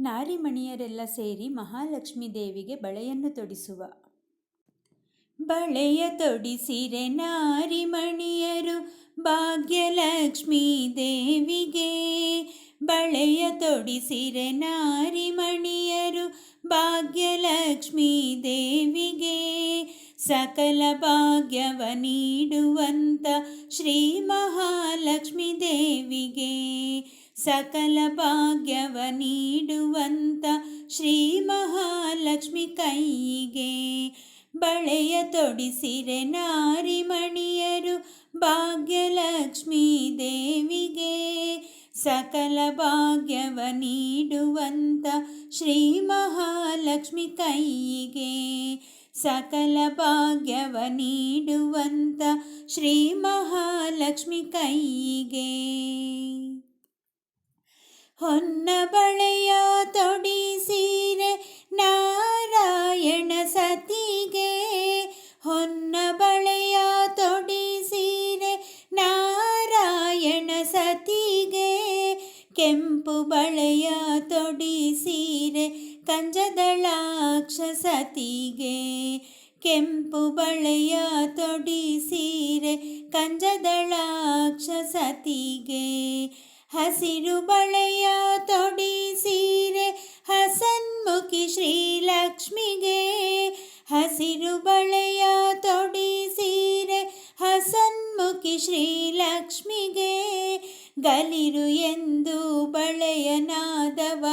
ನಾರಿಮಣಿಯರೆಲ್ಲ ಸೇರಿ ಮಹಾಲಕ್ಷ್ಮೀ ದೇವಿಗೆ ಬಳೆಯನ್ನು ತೊಡಿಸುವ. ಬಳೆಯ ತೊಡಿಸಿರೆ ನಾರಿಮಣಿಯರು ಭಾಗ್ಯಲಕ್ಷ್ಮೀ ದೇವಿಗೆ. ಬಳೆಯ ತೊಡಿಸಿರೆ ನಾರಿಮಣಿಯರು ಭಾಗ್ಯಲಕ್ಷ್ಮೀ ದೇವಿಗೆ. ಸಕಲ ಭಾಗ್ಯವ ನೀಡುವಂತ ಶ್ರೀ ಮಹಾಲಕ್ಷ್ಮೀ ದೇವಿಗೆ. ಸಕಲ ಭಾಗ್ಯವ ನೀಡುವಂತ ಶ್ರೀ ಮಹಾಲಕ್ಷ್ಮಿ ಕೈಗೆ. ಬಳೆಯ ತೊಡಿಸಿರೆ ನಾರಿಮಣಿಯರು ಭಾಗ್ಯಲಕ್ಷ್ಮೀ ದೇವಿಗೆ. ಸಕಲ ಭಾಗ್ಯವ ನೀಡುವಂತ ಶ್ರೀ ಮಹಾಲಕ್ಷ್ಮಿ ಕೈಗೆ. ಸಕಲ ಭಾಗ್ಯವ ನೀಡುವಂತ ಶ್ರೀ ಮಹಾಲಕ್ಷ್ಮಿ ಕೈಗೆ. ಹೊನ್ನ ಬಳೆಯ ತೊಡಿ ಸೀರೆ ನಾರಾಯಣ ಸತಿಗೆ. ಹೊನ್ನ ಬಳೆಯ ತೊಡಿ ಸೀರೆ ನಾರಾಯಣ ಸತಿಗೆ. ಕೆಂಪು ಬಳೆಯ ತೊಡಿ ಸೀರೆ ಕಂಜದಳಾಕ್ಷ ಸತಿಗೆ. ಕೆಂಪು ಬಳೆಯ ತೊಡಿ ಸೀರೆ ಕಂಜದಳಾಕ್ಷ ಸತಿಗೆ. ಹಸಿರು ಬಳೆಯ ತೊಡಿ ಸೀರೆ ಹಸನ್ಮುಖಿ ಶ್ರೀಲಕ್ಷ್ಮಿಗೆ. ಹಸಿರು ಬಳೆಯ ತೊಡಿ ಸೀರೆ ಹಸನ್ಮುಖಿ ಶ್ರೀಲಕ್ಷ್ಮಿಗೆ. ಗಲಿರು ಎಂದು ಬಳೆಯನಾದವ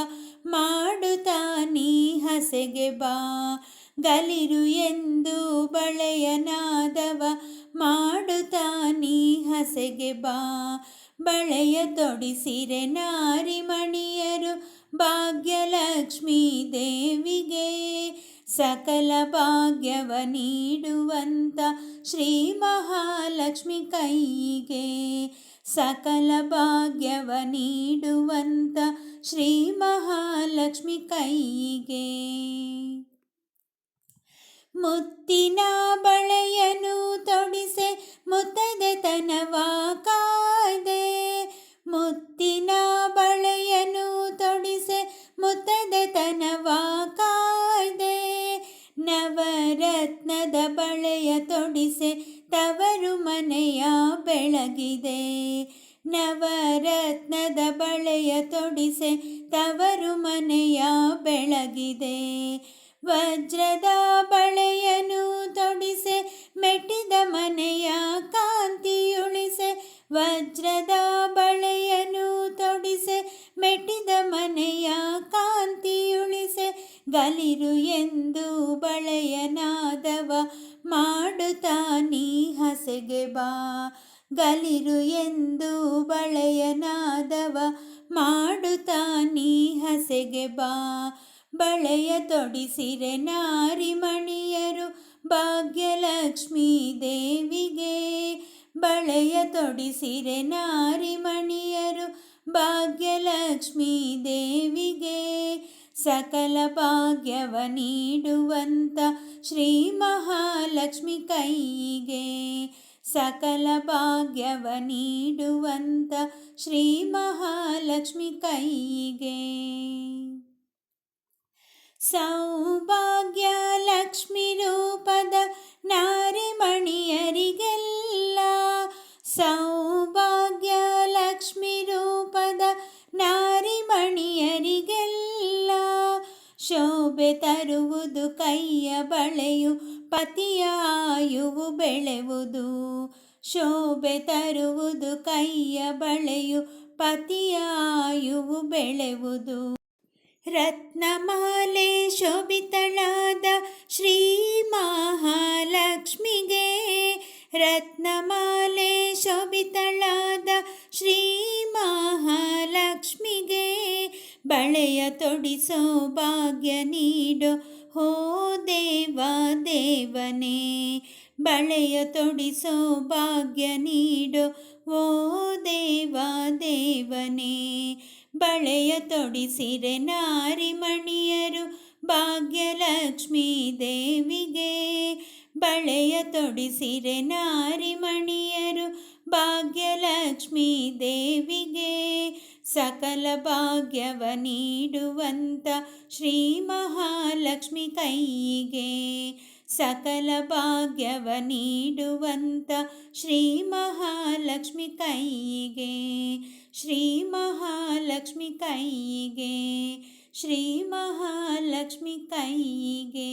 ಮಾಡುತ್ತಾ ನೀ ಹಸೆಗೆ ಬಾ. ಗಲಿರು ಎಂದು ಬಳೆಯನಾದವ ಮಾಡುತ್ತಾ ನೀ ಹಸೆಗೆ ಬಾ. ಬಳೆಯ ತೊಡಿಸಿರೆ ನಾರಿಮಣಿಯರು ಭಾಗ್ಯಲಕ್ಷ್ಮೀ ದೇವಿಗೆ ಸಕಲ ಭಾಗ್ಯವ ನೀಡುವಂತ ಶ್ರೀ ಮಹಾಲಕ್ಷ್ಮಿ ಕೈಗೆ ಸಕಲ ಭಾಗ್ಯವ ನೀಡುವಂತ ಶ್ರೀ ಮಹಾಲಕ್ಷ್ಮಿ ಕೈಗೆ ಮುತ್ತಿನ ಬಳೆಯನು ತೊಡಿಸೆ ಮುತ್ತದೆತನವ ನವರತ್ನದ ಬಳೆಯ ತೊಡಿಸೆ ತವರು ಮನೆಯ ಬೆಳಗಿದೆ. ನವರತ್ನದ ಬಳೆಯ ತೊಡಿಸೆ ತವರು ಮನೆಯ ಬೆಳಗಿದೆ. ವಜ್ರದ ಬಳೆಯನು ತೊಡಿಸೆ ಮೆಟ್ಟಿದ ಮನೆಯ ಕಾಂತಿಯುಳಿಸೆ. ವಜ್ರದ ಗಲಿರು ಎಂದು ಬಳೆಯನಾದವ, ಮಾಡುತ್ತಾ ನೀ ಹಸೆಗೆ ಬಾ. ಗಲಿರು ಎಂದು ಬಳೆಯನಾದವ, ಮಾಡುತ್ತಾ ನೀ ಹಸೆಗೆ ಬಾ. ಬಳೆಯ ತೊಡಿಸಿರೆ ನಾರಿಮಣಿಯರು, ಭಾಗ್ಯಲಕ್ಷ್ಮೀ ದೇವಿಗೆ. ಬಳೆಯ ತೊಡಿಸಿರೆ ನಾರಿಮಣಿಯರು, ಭಾಗ್ಯಲಕ್ಷ್ಮೀ ದೇವಿಗೆ. ಸಕಲ ಭಾಗ್ಯವ ನೀಡುವಂತ ಶ್ರೀ ಮಹಾಲಕ್ಷ್ಮಿ ಕೈಗೆ. ಸಕಲ ಭಾಗ್ಯವ ನೀಡುವಂತ ಶ್ರೀ ಮಹಾಲಕ್ಷ್ಮಿ ಕೈಗೆ. ಸೌಭಾಗ್ಯ ಶೋಭೆ ತರುವುದು ಕೈಯ ಬಳೆಯು, ಪತಿಯಾಯುವು ಬೆಳೆವುದು. ಶೋಭೆ ತರುವುದು ಕೈಯ ಬಳೆಯು, ಪತಿಯಾಯುವು ಬೆಳೆವುದು. ರತ್ನಮಾಲೆ ಶೋಭಿತಳಾದ ಶ್ರೀ ಮಹಾಲಕ್ಷ್ಮಿಗೆ, ರತ್ನಮಾಲೆ ಬಳೆಯ ತೊಡಿಸೋ ಭಾಗ್ಯ ನೀಡೋ, ಹೋ ದೇವ ದೇವನೇ. ಬಳೆಯ ತೊಡಿಸೋ ಭಾಗ್ಯ ನೀಡೋ, ಓ ದೇವ ದೇವನೇ. ಬಳೆಯ ತೊಡಿಸಿರೆ ನಾರಿಮಣಿಯರು, ಭಾಗ್ಯಲಕ್ಷ್ಮೀ ದೇವಿಗೆ. ಬಳೆಯ ತೊಡಿಸಿರೆ ನಾರಿಮಣಿಯರು, ಭಾಗ್ಯಲಕ್ಷ್ಮೀ ದೇವಿಗೆ. ಸಕಲ ಭಾಗ್ಯವ ನೀಡುವಂತ ಶ್ರೀ ಮಹಾಲಕ್ಷ್ಮಿ ಕೈಗೆ ಸಕಲ ಭಾಗ್ಯವ ನೀಡುವಂತ ಶ್ರೀ ಮಹಾಲಕ್ಷ್ಮಿ ಕೈಗೆ ಶ್ರೀ ಮಹಾಲಕ್ಷ್ಮಿ ಕೈಗೆ ಶ್ರೀ ಮಹಾಲಕ್ಷ್ಮಿ ಕೈಗೆ